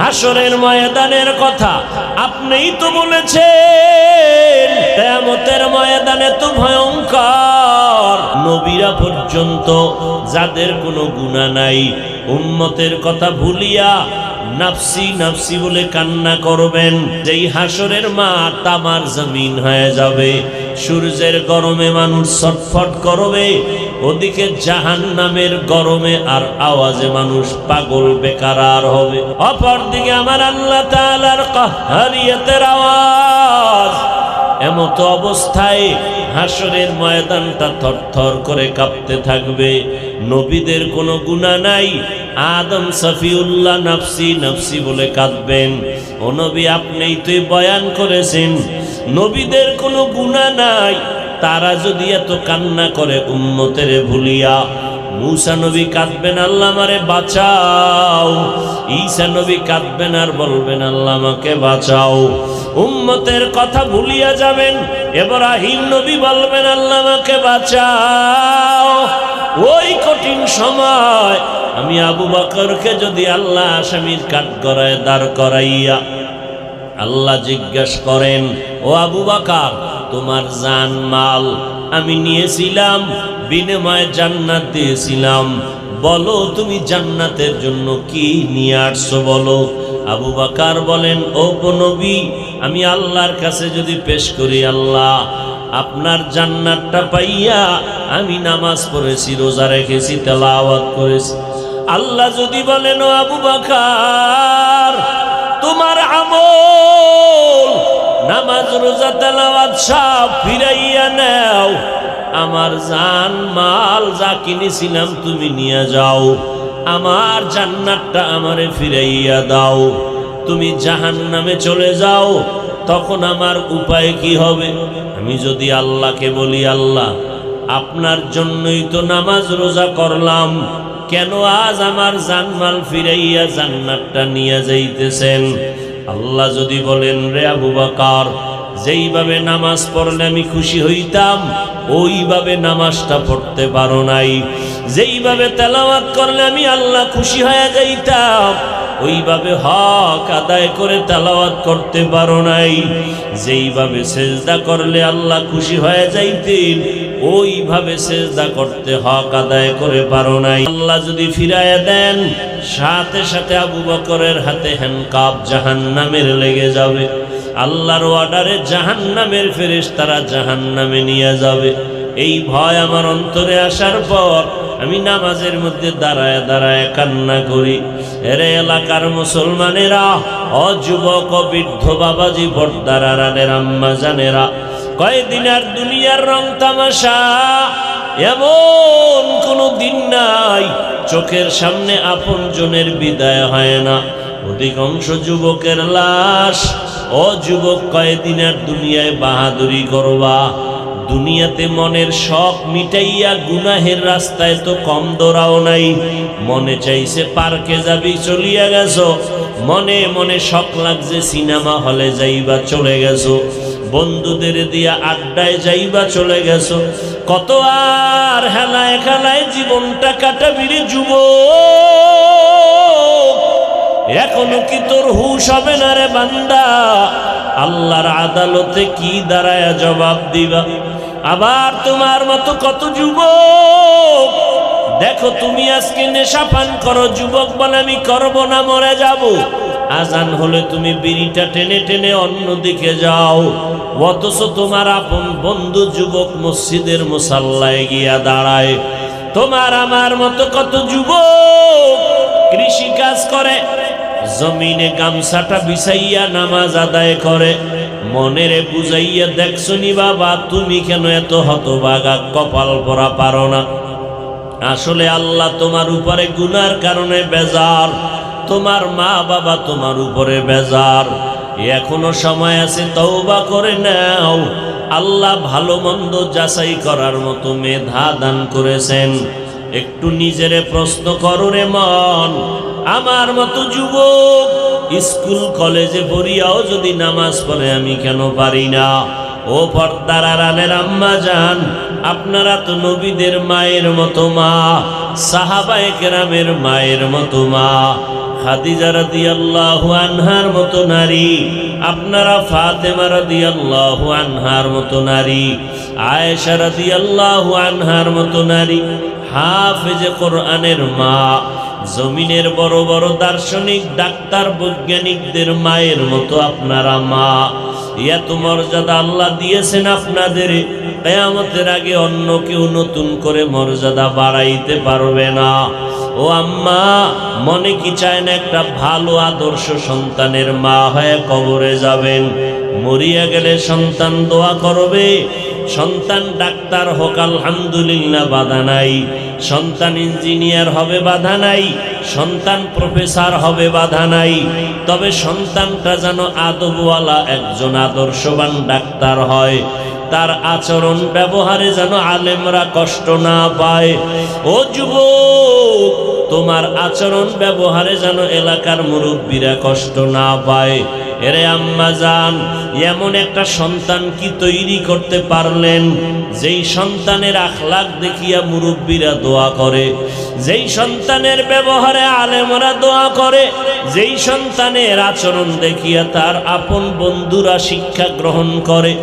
হাসরের ময়দানের কথা আপনিই তো বলেছেন। কেয়ামতের ময়দানে তো ভয়ঙ্কর। নবীরা পর্যন্ত যাদের কোনো গুণা নাই, উম্মতের কথা ভুলিয়া নাফসি নাফসি বলে কান্না করবেন। যেই হাসরের মা তামার জমিন হয়ে যাবে, সূর্যের গরমে মানুষ ছটফট করবে ওদিকে জাহান নামের গরমে আর আওয়াজে মানুষ পাগল, বেকার আর হবে। অপরদিকে আমার আল্লাহ তাআলার কাহারিয়াতের আওয়াজ। এমত অবস্থায় হাসরের ময়দানটা থরথর করে কাঁপতে থাকবে। নবীদের কোনো গুণা নাই। আদম সফিউল্লাহ নফসি নফসি বলে কাঁদবেন। ও নবী, আপনিই তুই বয়ান করেছেন। নবীদের কোনো গুণা নাই। তারা যদি এত কান্না করে উম্মতের ভুলিয়া, মুসা নবী কাঁদবেন, আল্লাহ আমারে বাঁচাও। ঈসা নবী কাঁদবেন আর বলবেন, আল্লাহ আমাকে বাঁচাও। উম্মতের কথা ভুলিয়া যাবেন, এব্রাহিম নবী বলবেন, আল্লাহ আমাকে বাঁচাও। ওই কঠিন সময় আমি আবু বকরকে যদি আল্লাহ আসামির কাঠ করায় দাঁড় করাইয়া আল্লাহ জিজ্ঞেস করেন, ও আবু বাকার তোমার জান মাল আমি নিয়েছিলাম, বিনিময়ে জান্নাত দিয়েছিলাম। বলো, তুমি জান্নাতের জন্য কি নিয়ে আসছো বলো? আবু বাকার বলেন, ও আমি আল্লাহর কাছে যদি পেশ করি আল্লাহ, আপনার জান্নাতটা পাইয়া আমি নামাজ পড়েছি, রোজা রেখেছি, তেলাওয়াত করেছি। আল্লাহ যদি বলেন, ও আবু বাকার, তোমার আমল নামাজ, রোজা, তেলাওয়াত সব ফিরাইয়া নাও। আমার জান, মাল যা কিনেছিলাম তুমি নিয়ে যাও। আমার জান্নাতটা আমারে ফিরাইয়া দাও। তুমি জাহান নামে চলে যাও, তখন আমার উপায় কি হবে? আমি যদি আল্লাহকে বলি, আল্লাহ, আপনার জন্যই তো নামাজ, রোজা করলাম। কেন আজ আমার জানমাল ফিরাইয়া জান্নাতটা নিয়ে যাইতেছেন? আল্লাহ যদি বলেন, রে আবু বাকার, যেইভাবে নামাজ পড়লে আমি খুশি হইতাম, ওইভাবে নামাজটা পড়তে পারো নাই। যেইভাবে তেলাওয়াত করলে আমি আল্লাহ খুশি হয়ে যাইতাম, ওইভাবে হক আদায় করে তেলাওয়াত করতে পারো নাই। যেইভাবে সেজদা করলে আল্লাহ খুশি হয়ে যাইতেন ওইভাবে সেজদা করতে হক আদায় করে পারো নাই। আল্লাহ যদি ফিরায় দেন, সাথে সাথে আবু বকরের হাতে হ্যান্ডকাপ জাহান নামের লেগে যাবে। আল্লাহর অর্ডারে জাহান নামের ফেরেস তারা জাহান নামে নিয়ে যাবে। এই ভয় আমার অন্তরে আসার পর আমি নামাজের মধ্যে দাঁড়ায় দাঁড়ায় কান্না করি। এরে এলাকার মুসলমানেরা অযুবক বৃদ্ধ বাবাজি, বর্দারা রানের আম্মা জানেরা কয়দিন আর দুনিয়ার রং তামাশা? এমন কোনো দিন নাই, চোখের সামনে আপন জনের বিদায় হয় না। অধিকাংশ যুবকের লাশ ও যুবক কয়দিন আর দুনিয়ায় বাহাদুরি করবা। দুনিয়াতে মনের শখ মিটাইয়া গুনাহের রাস্তায় তো কম দৌড়াও নাই। মনে চাইছে পার্কে যাবি, চলিয়া গেছো। মনে মনে শখ লাগছে, সিনেমা হলে যাইবা, চলে গেছো। বন্ধুদের দিয়া আড্ডায় যাইবা চলে গেছো। কত আর হেলায় খেলায় জীবনটা কাটাবিরে যুব এখনও কি তোর হুশ হবে না রে বান্দা? আল্লাহর আদালতে কি দাঁড়ায় জবাব দিবা? আবার তোমার মতো কত যুবক? দেখো তুমি আজকে নেশা পান করো, যুবক বলে আমি করব না, মরে যাব। আজান হলে তুমি বিড়িটা টেনে টেনে অন্যদিকে যাও। অথচ তোমার আপন বন্ধু যুবক মসজিদের মুসাল্লায় গিয়া দাঁড়ায়। তোমার আমার মতো কত যুবক কৃষি কাজ করে, জমিনে গামছাটা বিছাইয়া নামাজ আদায় করে। মনেরে বুঝাইয়া দেখছনি বাবা, তুমি কেন এত হতবাগা কপাল পরা পারো না। আসলে আল্লাহ তোমার উপরে গুনার কারণে বেজার। তোমার মা বাবা তোমার উপরে বেজার। এখনও সময় আছে, তওবা করে নাও। আল্লাহ ভালো মন্দ যাচাই করার মতো মেধা দান করেছেন। একটু নিজেরে প্রশ্ন করো রে মন। আমার মতো যুবক, স্কুল, কলেজে পড়িয়াও যদি নামাজ পড়ে আমি কেন পারি না? ও পর্দার আড়ালের আম্মা যান আপনারা তো নবীদের মায়ের মতো মা, সাহাবায়ে কেরামের মায়ের মতো মা। খাদিজা রাদিয়াল্লাহু আনহার মতো নারী, আপনারা ফাতেমা রাদিয়াল্লাহু আনহার মতো নারী, আয়েশা রাদিয়াল্লাহু আনহার মতো নারী, হাফেজে কোরআনের মা, জমিনের বড় বড় দার্শনিক, ডাক্তার, বৈজ্ঞানিকদের মায়ের মতো আপনারা মা। এত মর্যাদা আল্লাহ দিয়েছেন আপনাদের, কেয়ামতের আগে অন্য কেউ নতুন করে মর্যাদা বাড়াইতে পারবে না। ও আম্মা, মনে কি চায় না একটা ভালো আদর্শ সন্তানের মা হয়ে কবরে যাবেন? মরিয়া গেলে সন্তান দোয়া করবে। সন্তান ডাক্তার হোক, আলহামদুলিল্লাহ, বাধা নাই। সন্তান ইঞ্জিনিয়ার হবে, বাধা নাই। সন্তান প্রফেসর হবে, বাধা নাই। তবে সন্তানটা যেন আদবওয়ালা একজন আদর্শবান ডাক্তার হয়। তার আচরণ ব্যবহারে যেন আলেমরা কষ্ট না পায়। ও যুবক তোমার আচরণ ব্যবহারে যেন এলাকার মুরব্বীরা কষ্ট না পায়। এরে আম্মা যান এমন একটা সন্তান কি তৈরি করতে পারলেন? যেই সন্তানের আখলাক দেখিয়া মুরব্বীরা দোয়া করে। যেই সন্তানের ব্যবহারে আলেমরা দোয়া করে। যেই সন্তানের আচরণ দেখিয়া তার আপন বন্ধুরা শিক্ষা গ্রহণ করে।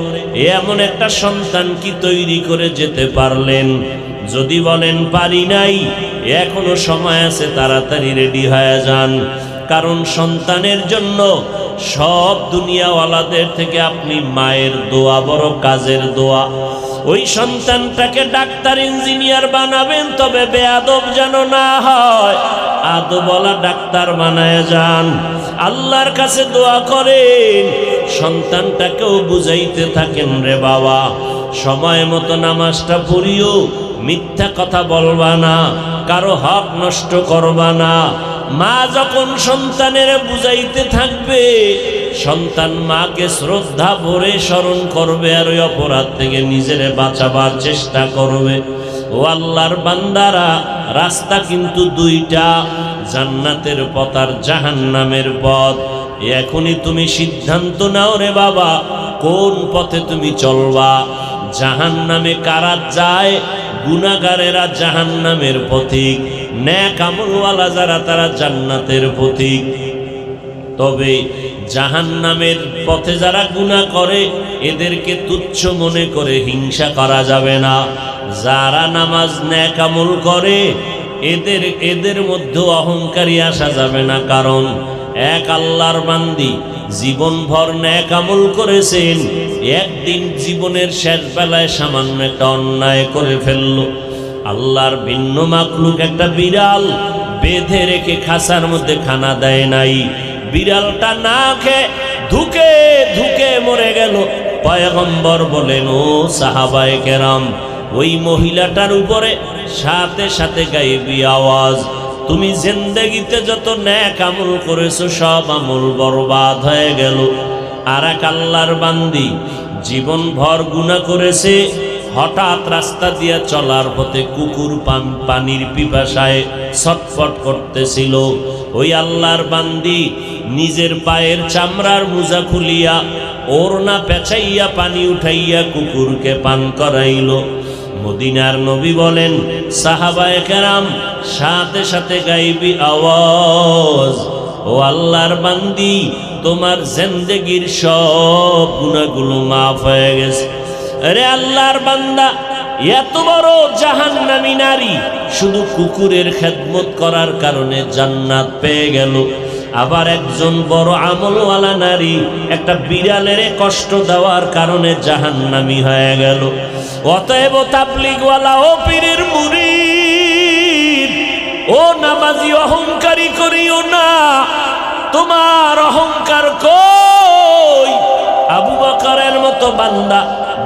এমন একটা সন্তান কি তৈরি করে যেতে পারলেন? যদি বলেন পারি নাই, এখনও সময় আছে তাড়াতাড়ি রেডি হয়ে যান। কারণ সন্তানের জন্য সব দুনিয়াওয়ালাদের থেকে আপনি মায়ের দোয়া, বড় কাজের দোয়া। ওই সন্তানটাকে ডাক্তার, ইঞ্জিনিয়ার বানাবেন, তবে বেয়াদব যেন না হয়। আদবলা ডাক্তার বানায় যান। আল্লাহর কাছে দোয়া করেন, সন্তানটাকেও বুঝাইতে থাকেন রে বাবা। সময় মতো নামাজটা পড়িও মিথ্যা কথা বলবা না, কারও হক নষ্ট করবা না। মা যখন সন্তানের বুঝাইতে থাকবে, সন্তান মাকে শ্রদ্ধা ভরে স্মরণ করবে আর ওই অপরাধ থেকে নিজেরে বাঁচাবার চেষ্টা করবে। ও আল্লাহর বান্দারা, রাস্তা কিন্তু দুইটা, জান্নাতের পথ আর জাহান্নামের পথ। এখনই তুমি সিদ্ধান্ত নাও রে বাবা, কোন পথে তুমি চলবা? জাহান্নামে কারা যায় গুনাগারেরা জাহান্নামের পথিক ন্যাক আমলওয়ালা যারা তারা জান্নাতের পথিক তবে জাহান্নামের পথে যারা গুনাহ করে, এদেরকে তুচ্ছ মনে করে হিংসা করা যাবে না। যারা নামাজ ন্যাক আমল করে, এদের এদের মধ্যে অহংকারী আসা যাবে না। কারণ এক আল্লাহর বান্দি জীবনভর ন্যাক আমল করেছেন। একদিন জীবনের শেষ বেলায় সামান্য একটা অন্যায় করে ফেলল। আল্লাহর ভিন্ন মাকলুক একটা বিড়াল বেঁধে রেখে খাসার মধ্যে খানা দেয় নাই। বিড়ালটা না খেয়ে ধুকে ধুকে মরে গেল। পয়গম্বর বলেন, ও সাহাবায়ে কেরাম, ওই মহিলাটার উপরে সাথে সাথে গাইবি আওয়াজ। তুমি জিন্দগিতে যত ন্যাক আমল করেছ, সব আমল বরবাদ হয়ে গেল। আর এক আল্লাহর বান্দি জীবন ভর গুণা করেছে, হঠাৎ রাস্তা দিয়া চলার পথে কুকুর পান- পানির পিপাসায় ছটফট করতেছিল। ওই আল্লাহর বান্দি নিজের পায়ের চামড়ার মোজা খুলিয়া ওড়না পেঁচাইয়া পানি উঠাইয়া কুকুরকে পান করাইল। মদিনার নবী বলেন, সাহাবায়ে কেরাম, সাথে সাথে গাইবি আওয়াজ। ও আল্লাহর বান্দি, তোমার জিন্দেগির সব গুণাগুলো মাফ হয়ে গেছে। আরে আল্লাহর বান্দা, এত বড় জাহান্নামী নারী, শুধু কুকুরের খেদমত করার কারণে জান্নাত পেয়ে গেল। আবার একজন বড় আমলওয়ালা নারী একটা বিড়ালের কষ্ট দেওয়ার কারণে জাহান্নামী হয়ে গেল। অতএব তাবলিগওয়ালা, ও পীরের মুড়ি ও নামাজি অহংকারী করিও না। তোমার অহংকার কই? আবু বকরের মতো বান্দা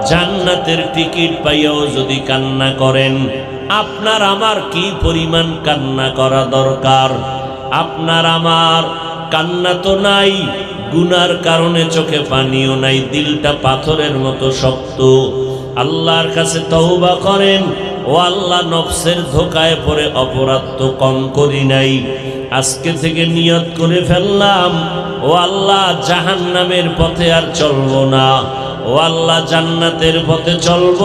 জান্নাতের টিকিট পাইয়াও যদি কান্না করেন, আপনার আমার কি পরিমাণ কান্না করা দরকার? আপনার আমার কান্না তো নাই, গুনার কারণে চোখে পানিও নাই, দিলটা পাথরের মতো শক্ত। আল্লাহর কাছে তহবা করেন, ও আল্লাহ নফসের ধোকায় পড়ে অপরাধ তো কম করি নাই। আজকে থেকে নিয়ত করে ফেললাম, ও আল্লাহ জাহান্নামের পথে আর চলবো না, ও আল্লাহ জান্নাতের পথে চলব।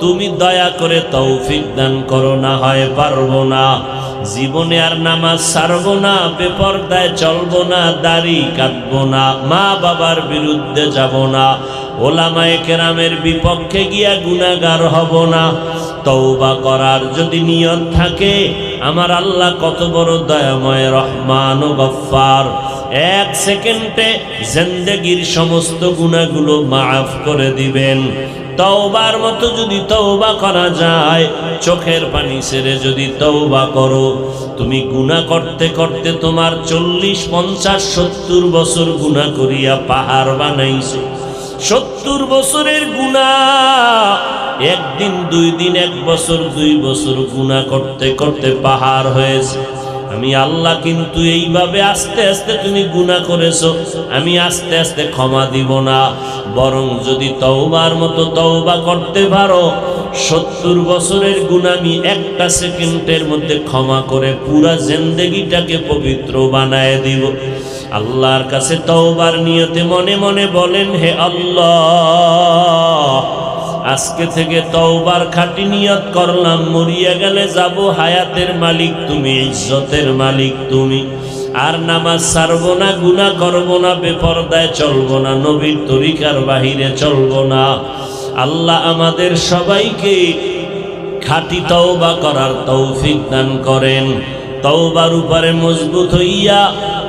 তুমি দয়া করে তৌফিক দান করো, না হয় পারব না। জীবনে আর নামাজ সারব না, বেপরদায় চলব না, দাড়ি কাটবো না, মা বাবার বিরুদ্ধে যাব না, ওলামায় কেরামের বিপক্ষে গিয়া গুনাগার হব না। তওবা করার যদি নিয়ত থাকে, আমার আল্লাহ কত বড় দয়াময়, রহমান ও গফ্ফার। এক সেকেন্ডে জিন্দেগির সমস্ত গুণাগুলো মাফ করে দিবেন। তওবার মতো যদি তওবা করা যায়, চোখের পানি ছেড়ে যদি তওবা করো, তুমি গুণা করতে করতে তোমার চল্লিশ, পঞ্চাশ, সত্তর বছর গুণা করিয়া পাহাড় বানাইছো। সত্তর বছরের গুণা একদিন, দুই দিন, এক বছর, দুই বছর গুণা করতে করতে পাহাড় হয়েছে। আমি আল্লাহ কিন্তু এইভাবে আস্তে আস্তে তুমি গুণা করেছ, আমি আস্তে আস্তে ক্ষমা দিব না। বরং যদি তওবার মতো তওবা করতে পারো, সত্তর বছরের গুণামি একটা সেকেন্ডের মধ্যে ক্ষমা করে পুরা জেন্দেগিটাকে পবিত্র বানায় দিব। আল্লাহর কাছে তওবার নিয়তে মনে মনে বলেন, হে আল্লাহ আজকে থেকে তওবার খাটি নিয়ত করলাম, মরিয়া গেলে যাব হায়াতের মালিক তুমি, ইজ্জতের মালিক তুমি। আর নামাজ ছাড়বো না, গুনাহ করব না, বেপরদায় চলবো না, নবীর তরিকার বাহিরে চলবো না। আল্লাহ আমাদের সবাইকে খাটি তওবা করার তৌফিক দান করেন। তওবার উপরে মজবুত হইয়া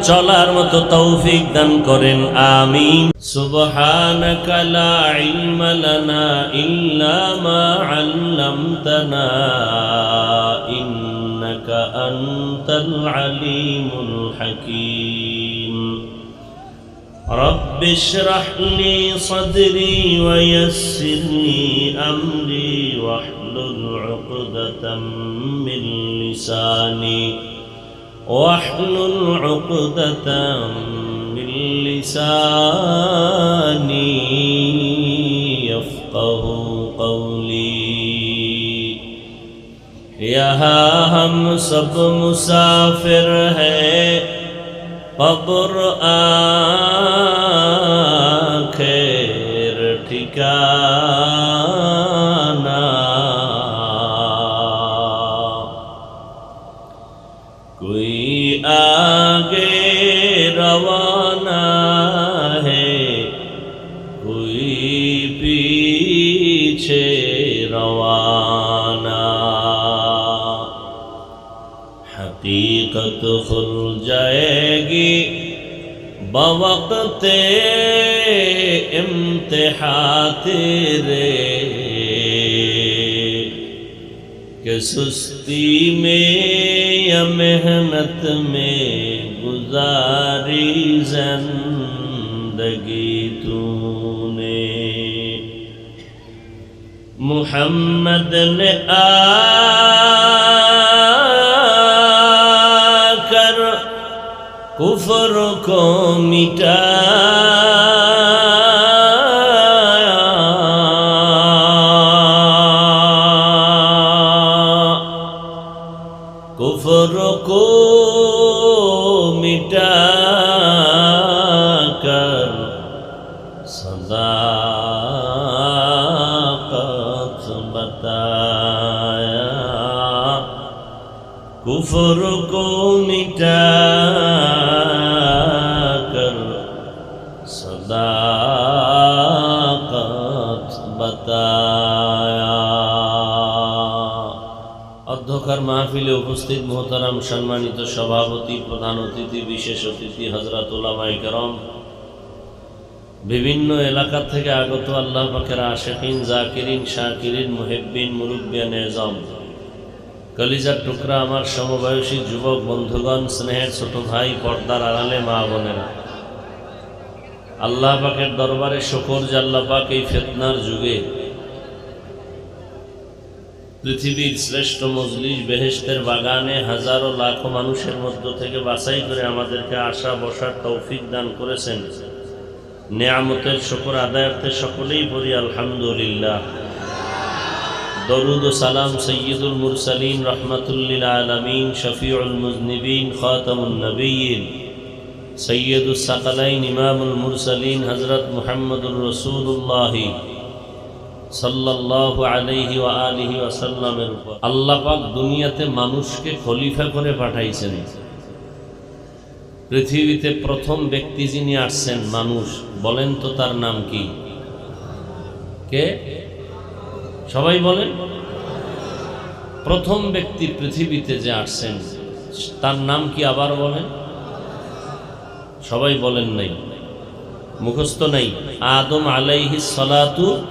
চলার মতো তৌফিক দান করেন আমিন সুবহানাকা লা ইলমা লানা ইল্লা মা আল্লামতানা ইন্নাকা আনতাল আলিমুল হাকীম رب اشرح لي صدري ويسر لي أمري واحلل عقدة من لساني واحلل عقدة من لساني يفقه قولي. یہاں ہم سب مسافر ہیں قبر آخر ٹھکان روانہ ہے۔ کوئی پیچھے روانہ۔ حقیقت کھل جائے گی۔ بوقت امتحا تیرے۔ کہ سستی میں یا محنت میں گزاری زندگی تو نے محمد نے آ کر کفر کو مٹا صداقت بتایا کفر کو অধ্যকার মাহফিলে উপস্থিত মোহতারাম সম্মানিত সভাপতি, প্রধান অতিথি, বিশেষ অতিথি হজরাতুল্লাহ মাইকারম বিভিন্ন এলাকা থেকে আগত আল্লাহ পাকের আশেকিন, জাকিরিন, শাকিরিন, মুহেব্বিন, মুরব্বিয়ান, এজম। কলিজার টুকরা আমার সমবয়সী যুবক বন্ধুগণ, স্নেহের ছোট ভাই, পর্দার আড়ালে মা বোনেরা। আল্লাহ পাকের দরবারে শকর আল্লাহ পাক এই ফেতনার যুগে পৃথিবীর শ্রেষ্ঠ মজলিস বেহেশতের বাগানে হাজারো লাখো মানুষের মধ্য থেকে বাছাই করে আমাদেরকে আসা বসার তৌফিক দান করেছেন। নেয়ামতের শকর আদায়ার্থে সকলেই পড়ি, আলহামদুলিল্লাহ। দরুদ ও সালাম সৈয়দুল মুরসালিন রহমতুল্লিল আলমিন, শফিউল মুজনিবিন খাতামুল নবীন সৈয়দুল সাকালাইন ইমামুল মুরসালিন হজরত মুহাম্মদুর রসুল্লাহি সাল্লাল্লাহু আলাইহি ওয়া আলিহি ওয়াসাল্লামের উপর। আল্লাহ পাক দুনিয়াতে মানুষকে খলিফা করে পাঠাইছেন। পৃথিবীতে প্রথম ব্যক্তি যিনি আসছেন, মানুষ, বলেন তো তার নাম কি? কে? সবাই বলেন। প্রথম ব্যক্তি পৃথিবীতে যে আসছেন, তার নাম কি আবার বলেন? সবাই বলেন নাই। মুখস্থ নাই। আদম আলাইহি সালাতু।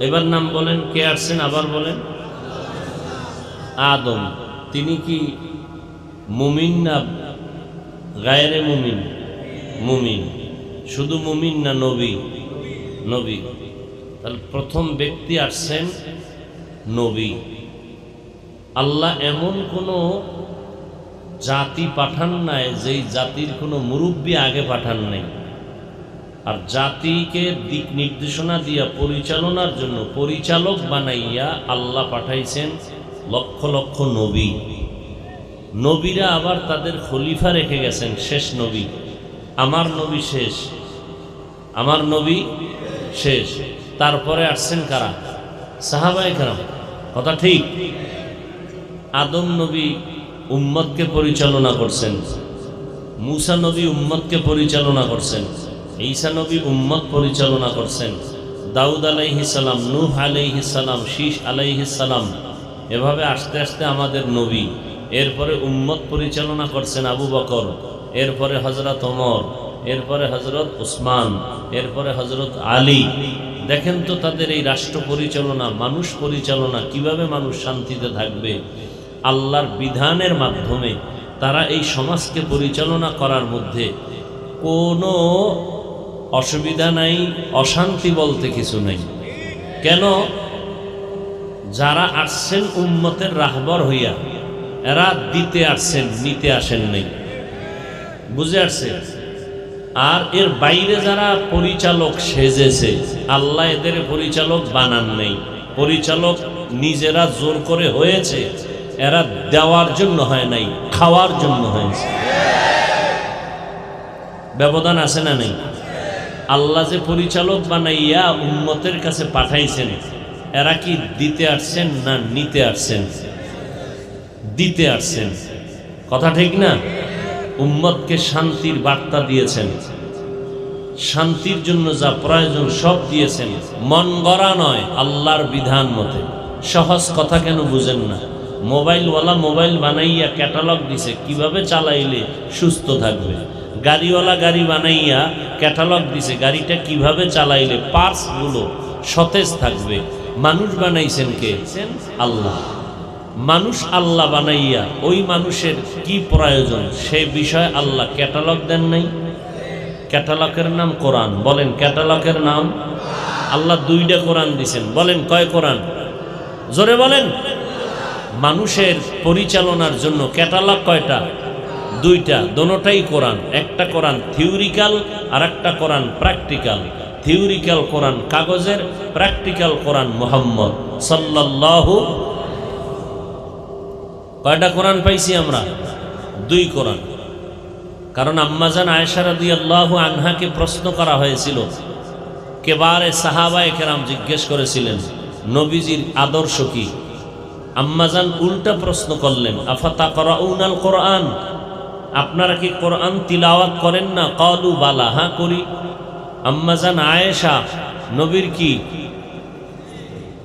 এবার নাম বলেন, কে আসছেন আবার বলেন? আদম। তিনি কি মুমিন না গায়রে মুমিন মুমিন। শুধু মুমিন না নবী নবী। তাহলে প্রথম ব্যক্তি আসছেন নবী। আল্লাহ এমন কোনো জাতি পাঠান নাই যেই জাতির কোনো মুরব্বী আগে পাঠান নাই। আর জাতিকে দিক নির্দেশনা দিয়া পরিচালনার জন্য পরিচালক বানাইয়া আল্লাহ পাঠাইছেন লক্ষ লক্ষ নবী। নবীরা আবার তাদের খলিফা রেখে গেছেন, শেষ নবী। আমার নবী শেষ। আমার নবী শেষ। তারপরে আসছেন কারা? সাহাবাই কারাম। কথা ঠিক? আদম নবী উম্মতকে পরিচালনা করছেন। মুসা নবী উম্মতকে পরিচালনা করছেন। ঈসা নবী উম্মত পরিচালনা করছেন। দাউদ আলাইহিসাল্লাম নূহ আলাইহিসাল্লাম শীষ আলাইহিসাল্লাম এভাবে আস্তে আস্তে আমাদের নবী। এরপরে উম্মত পরিচালনা করছেন আবু বকর, এরপরে হজরত ওমর, এরপরে হজরত উসমান, এরপরে হজরত আলী। দেখেন তো তাদের এই রাষ্ট্র পরিচালনা, মানুষ পরিচালনা, কীভাবে মানুষ শান্তিতে থাকবে? আল্লাহর বিধানের মাধ্যমে তারা এই সমাজকে পরিচালনা করার মধ্যে কোনো অসুবিধা নাই, অশান্তি বলতে কিছু নেই। কেন? যারা আসছেন উম্মতের রাহবর হইয়া এরা দিতে আসছেন, নিতে আসেন নাই। বুঝে আসছে? আর এর বাইরে যারা পরিচালক সেজেছে, আল্লাহ এদের পরিচালক বানান নেই। পরিচালক নিজেরা জোর করে হয়েছে, এরা দেওয়ার জন্য হয় নাই, খাওয়ার জন্য হয়েছে। ব্যবধান আছে না নেই? আল্লাহ যে পরিচালক বানাইয়া উন্মতের কাছে পাঠাইছেন, এরা কি দিতে আসছেন না নিতে আসছেন? দিতে আসছেন। কথা ঠিক না? উম্মতকে শান্তির বার্তা দিয়েছেন। শান্তির জন্য যা প্রয়োজন সব দিয়েছেন। মন গড়া নয় আল্লাহর বিধান মতে। সহজ কথা কেন বুঝেন না? মোবাইলওয়ালা মোবাইল বানাইয়া ক্যাটালগ দিছে, কীভাবে চালাইলে সুস্থ থাকবে? গাড়িওয়ালা গাড়ি বানাইয়া ক্যাটালগ দিছে, গাড়িটা কীভাবে চালাইলে পার্টসগুলো সতেজ থাকবে? মানুষ বানাইছেন কে? আল্লাহ। মানুষ আল্লাহ বানাইয়া ওই মানুষের কি প্রয়োজন? সে বিষয়ে আল্লাহ ক্যাটালগ দেন নাই। ক্যাটালগের নাম কোরআন। বলেন ক্যাটালগের নাম? আল্লাহ দুইটা কোরআন দিছেন। বলেন, কয় কোরআন? জোরে বলেন। মানুষের পরিচালনার জন্য ক্যাটালগ কয়টা? দুইটা। দোনোটাই কোরআন। একটা কোরআন থিওরিক্যাল আর একটা কোরআন প্র্যাকটিক্যাল থিওরিক্যাল কোরআন কাগজের প্র্যাকটিক্যাল কোরআন মোহাম্মদ। সাল্লাল্লাহু কয়টা কোরআন পাইছি আমরা? দুই কোরআন। কারণ আম্মাজান আয়েশারা দিয়ে আল্লাহ আনহাকে প্রশ্ন করা হয়েছিল কেবারে সাহাবায় কেরাম জিজ্ঞেস করেছিলেন, নবীজির আদর্শ কি? আম্মাজান উল্টা প্রশ্ন করলেন আফাতা করা উনাল কোরআন? আপনারা কি কোরআন তিলাওয়াত করেন না? কলু বালা হ্যাঁ করি। আম্মাজান আয়েশা, নবীর কি?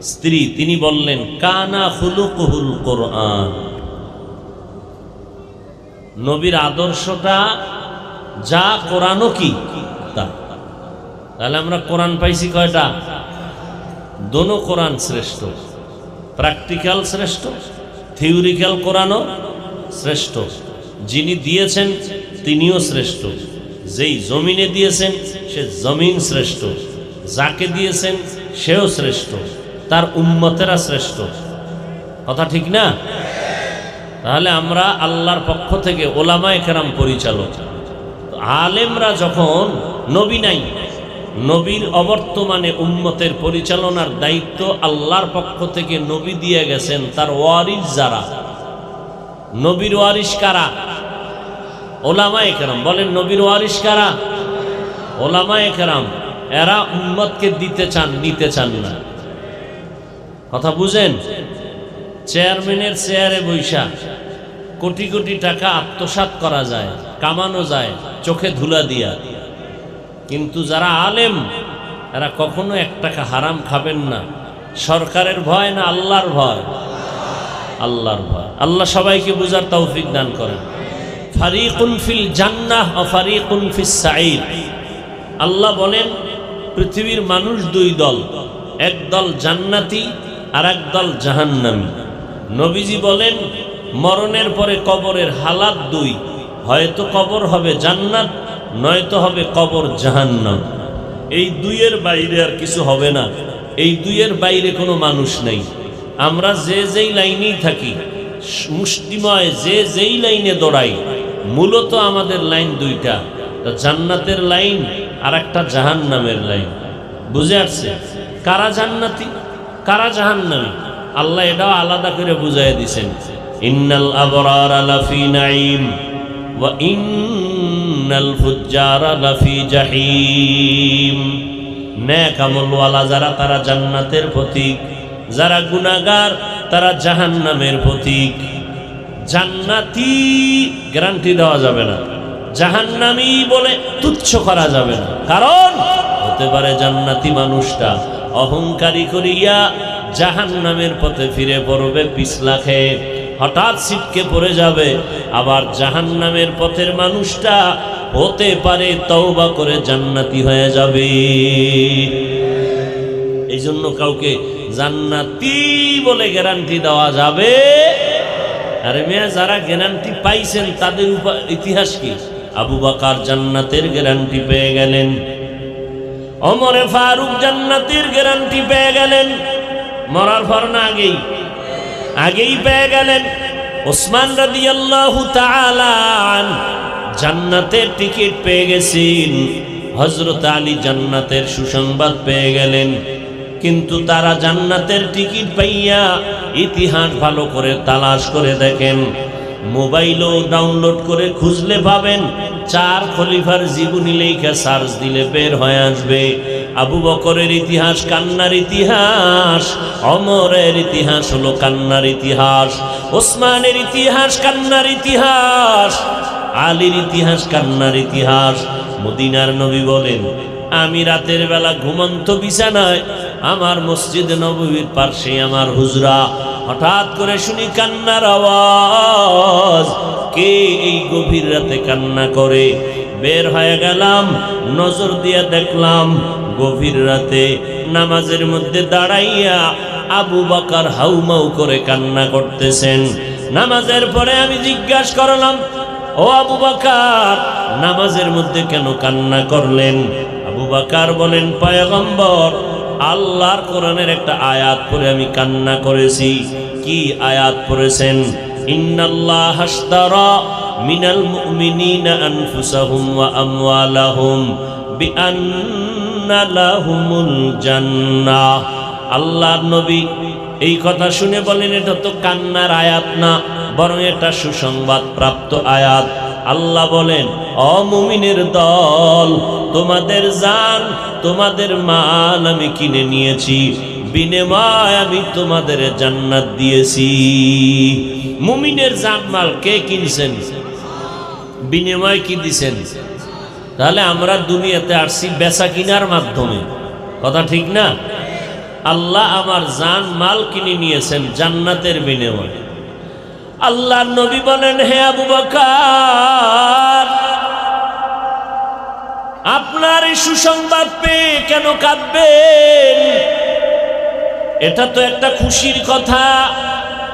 স্ত্রী, তিনি বললেন, কানা হুলুকুহুল কোরআন। নবীর আদর্শটা যা কোরআনও কি তাহলে আমরা কোরআন পাইছি কয়টা? দোনো কোরআন শ্রেষ্ঠ। প্র্যাকটিক্যাল শ্রেষ্ঠ, থিওরিক্যাল কোরআনও শ্রেষ্ঠ। যিনি দিয়েছেন, তিনিও শ্রেষ্ঠ। যেই জমিনে দিয়েছেন, সে জমিন শ্রেষ্ঠ। যাকে দিয়েছেন, সেও শ্রেষ্ঠ। তার উম্মতেরা শ্রেষ্ঠ। কথা ঠিক না? তাহলে আমরা আল্লাহর পক্ষ থেকে ওলামায় কেরাম পরিচালক। আলেমরা যখন নবী নাই, নবীর অবর্তমানে উম্মতের পরিচালনার দায়িত্ব আল্লাহর পক্ষ থেকে নবী দিয়ে গেছেন, তার ওয়ারিস যারা? নবীর ওয়ারিস কারা? ওলামায় কেরাম, বলেন নবীর ওয়ারিস কারা? ওলামায় কেরাম, এরা উম্মতকে দিতে চান, নিতে চান না। কথা বুঝেন? চেয়ারম্যানের চেয়ারে বৈশা। কোটি কোটি টাকা আত্মসাৎ করা যায়, কামানো যায়, চোখে ধুলা দিয়া। কিন্তু যারা আলেম, এরা কখনো এক টাকা হারাম খাবেন না। সরকারের ভয় না আল্লাহর ভয়? আল্লাহর ভয়। আল্লাহ সবাইকে বুঝার তৌফিক দান করেন। ফারিকুন ফিল জান্নাহ ও ফারিকুন ফিস সাঈদ আল্লাহ বলেন, পৃথিবীর মানুষ দুই দল, এক দল জান্নাতি আর এক দল জাহান্নামী। নবীজি বলেন, মরণের পরে কবরের হালাত দুই। হয়তো কবর হবে জান্নাত, নয়তো হবে কবর জাহান্নাম। এই দুইয়ের বাইরে আর কিছু হবে না। এই দুইয়ের বাইরে কোনো মানুষ নেই। আমরা যে যেই লাইনেই থাকি, মুষ্টিময় যে যেই লাইনে দৌড়াই, মূলত আমাদের লাইন দুইটা। জান্নাতের লাইন আর একটা জাহান নামের লাইন। বুঝে আসছে? কারা জান্নাতি? কারা জাহান্নামী? আল্লাহ এটাও আলাদা করে বুঝাই দিছেন। ইন্নাল আবরার লাফি নাইম ওয়া ইন্নাল ফুজ্জার লাফি জাহিম। নেক আমলওয়ালা যারা তারা জান্নাতের প্রতীক, যারা গুনাহগার তারা জাহান্নামের প্রতীক। জান্নাতি গ্যারান্টি দেওয়া যাবে না। জাহান্নামি বলে তুচ্ছ করা যাবে না। কারণ হতে পারে জান্নাতি মানুষটা অহংকারী করিয়া জাহান্নামের পথে ফিরে পড়বে পিছলা খেয়ে হঠাৎ ছিটকে পড়ে যাবে। আবার জাহান্নামের পথের মানুষটা হতে পারে তওবা করে জান্নাতি হয়ে যাবে। এই জন্য কাউকে জান্নাতি বলে গ্যারান্টি দেওয়া যাবে। আরে মেয়া, যারা গ্যারান্টি পাইছেন, তাদের ইতিহাস কি? আবু বাকার জান্নাতের গ্যারান্টি পেয়ে গেলেন। অমরে ফারুক জান্নাতের গ্যারান্টি পেয়ে গেলেন। মরার পর না আগেই। আগেই পেয়ে গেলেন ওসমান তাআলা আন। জান্নাতের টিকিট পেয়ে গেছেন। হযরত আলী জান্নাতের সুসংবাদ পেয়ে গেলেন। কিন্তু তারা জান্নাতের টিকিট পাইয়া ইতিহাস ভালো করে তালাশ করে দেখেন। মোবাইলও ডাউনলোড করে খুঁজলে পাবেন। চার খলিফার জীবনী লেখা সার্চ দিলে বের হয়ে আসবে। আবু বকরের ইতিহাস কান্নার ইতিহাস, অমরের ইতিহাস হলো কান্নার ইতিহাস, ওসমানের ইতিহাস কান্নার ইতিহাস, আলীর ইতিহাস কান্নার ইতিহাস। মদিনার নবী বলেন, আমি রাতের বেলা ঘুমন্ত বিছানায় আমার মসজিদ নবীর পার্শ্বে আমার হুজরা। হঠাৎ করে শুনি কান্নার আওয়াজ। কে এই গভীর রাতে কান্না করে? বের হয়ে গেলাম, নজর দিয়ে দেখলাম গভীর রাতে নামাজের মধ্যে দাঁড়াইয়া আবু বাকার হাউমাউ করে কান্না করতেছেন। নামাজের পরে আমি জিজ্ঞাসা করলাম, ও আবু বাকার, নামাজের মধ্যে কেন কান্না করলেন? আবু বাকার বলেন, পায়গম্বর, আল্লাহর কোরআনের একটা আয়াত পরে আমি কান্না করেছি। কি আয়াত পড়েছেন? ইন্নাল্লাহ মিনাল মুমিনিনা আনফুসাহুম ওয়া আমওয়ালাহুম বিআন্না আল্লাহর নবী এই কথা শুনে বলেন, এটা তো কান্নার আয়াত না, বরং এটা সুসংবাদ প্রাপ্ত আয়াত। আল্লাহ বলেন অমুমিনের দল, তোমাদের জান, তোমাদের মাল আমি কিনে নিয়েছি, বিনিময় আমি তোমাদের জান্নাত দিয়েছি। মুমিনের জান মাল কে কিনছেন? বিনিময় কি দিছেন? তাহলে আমরা দুনিয়াতে আসছি বেচা কিনার মাধ্যমে। কথা ঠিক না? আল্লাহ আমার জান মাল কিনে নিয়েছেন জান্নাতের বিনিময়। আল্লাহ নবী বলেন, হে আবু বকার, আপনার এই সুসংবাদ পেয়ে কেন কাঁদবেন? এটা তো একটা খুশির কথা।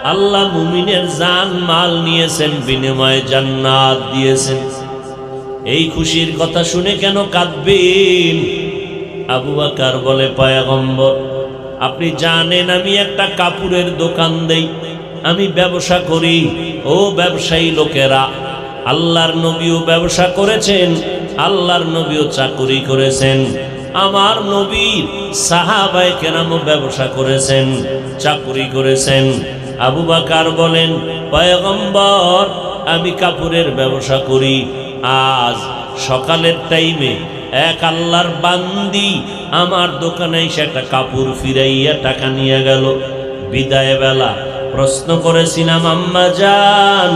আল্লাহ মুমিনের জান মাল নিয়েছেন, বিনিময়ে জান্নাত দিয়েছেন। এই খুশির কথা শুনে কেন কাঁদবেন? আবু বাকার বলে, পায়াগম্বর, আপনি জানেন আমি একটা কাপড়ের দোকান দেই। আমি ব্যবসা করি। ও ব্যবসায়ী লোকেরা, আল্লাহর নবীও ব্যবসা করেছেন, আল্লাহর নবীও চাকুরি করেছেন। আমার নবীর সাহাবাই কেরামও ব্যবসা করেছেন, চাকুরি করেছেন। আবু বাকার বলেন, পয়গম্বর, আমি কাপড়ের ব্যবসা করি। আজ সকালের টাইমে এক আল্লাহর বান্দি আমার দোকানে এসে একটা কাপড় ফিরাইয়া টাকা নিয়ে গেল। বিদায় বেলা প্রশ্ন করেছিলাম, আম্মা যান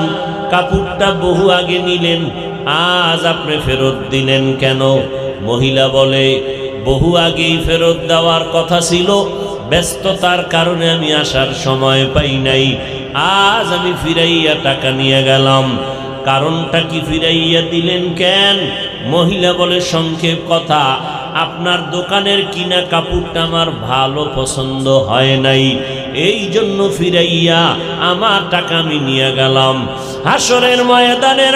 কাপড়টা বহু আগে নিলেন, আজ আপনি ফেরত দিলেন কেন? মহিলা বলে, বহু আগেই ফেরত দেওয়ার কথা ছিল, ব্যস্ততার কারণে আমি আসার সময় পাই নাই। আজ আমি ফিরাইয়া টাকা নিয়ে গেলাম। কারণটা কি ফিরাইয়া দিলেন কেন? মহিলা বলে, সংক্ষেপ কথা, আপনার দোকানের কিনা কাপড়টা আমার ভালো পছন্দ হয় নাই। এই জন্য ফিরাইয়া আমার টাকা আমি নিয়ে গেলাম। হাসরের ময়দানের